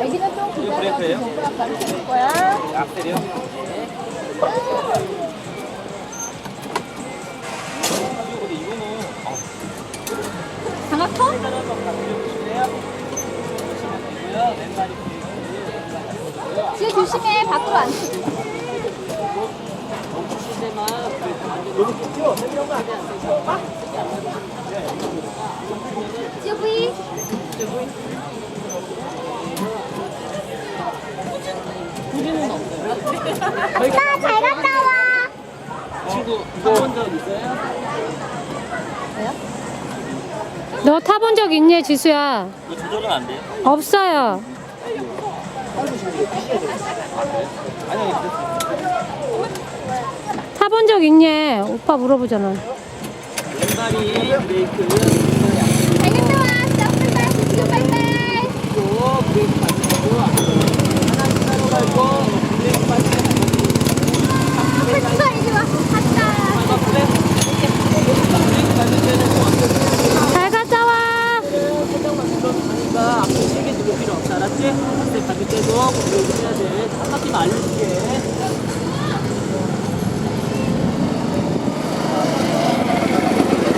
애기는 좀 이거 브레이크예요? 기다려. 가르쳐줄 거야. 악셀이요? 아, 지금 조심해. 밖으로 안 튀. 쭈부이. 나 잘 갔다 와. 친구 타본 적 있어요? 너 타본 적 있니, 지수야? 이거 조절은 안 돼요? 없어요. 아니 타본 적 있니? 오빠 물어보잖아. 왼발이 브레이크 프로세스까지 계속 우리 해야 돼. 다 같이 알려줄게.